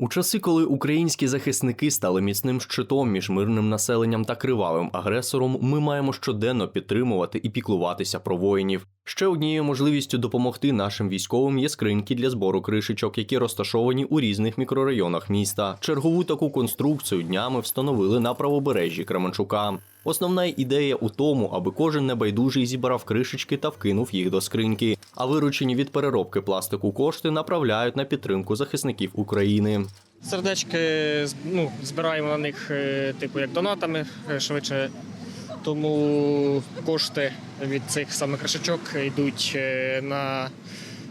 У часи, коли українські захисники стали міцним щитом між мирним населенням та кривавим агресором, ми маємо щоденно підтримувати і піклуватися про воїнів. Ще однією можливістю допомогти нашим військовим є скриньки для збору кришечок, які розташовані у різних мікрорайонах міста. Чергову таку конструкцію днями встановили на правобережжі Кременчука. Основна ідея у тому, аби кожен небайдужий зібрав кришечки та вкинув їх до скриньки, а виручені від переробки пластику кошти направляють на підтримку захисників України. Сердечки ну, збираємо на них, е, типу, як донатами е, швидше. Тому кошти від цих самих кришечок йдуть е, на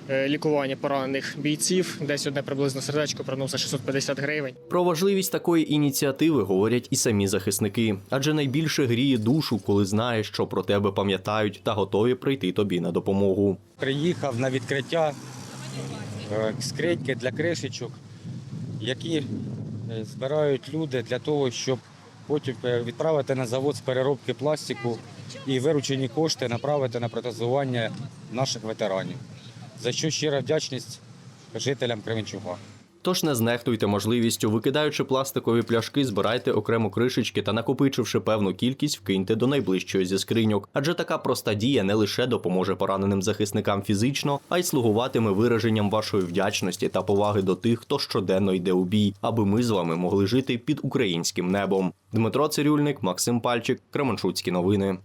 лікування поранених бійців. Десь одне приблизно сердечко приносить 650 гривень. Про важливість такої ініціативи говорять і самі захисники, адже найбільше гріє душу, коли знаєш, що про тебе пам'ятають та готові прийти тобі на допомогу. приїхав на відкриття е, скриньки для кришечок, які е, збирають люди для того, щоб потім е, відправити на завод з переробки пластику і виручені кошти направити на протезування наших ветеранів. За що щира вдячність жителям Кременчуга. Тож не знехтуйте можливістю, викидаючи пластикові пляшки, збирайте окремо кришечки та накопичивши певну кількість, вкиньте до найближчої зі скриньок. Адже така проста дія не лише допоможе пораненим захисникам фізично, а й слугуватиме вираженням вашої вдячності та поваги до тих, хто щоденно йде у бій, аби ми з вами могли жити під українським небом. Дмитро Цирюльник, Максим Пальчик, Кременчуцькі новини.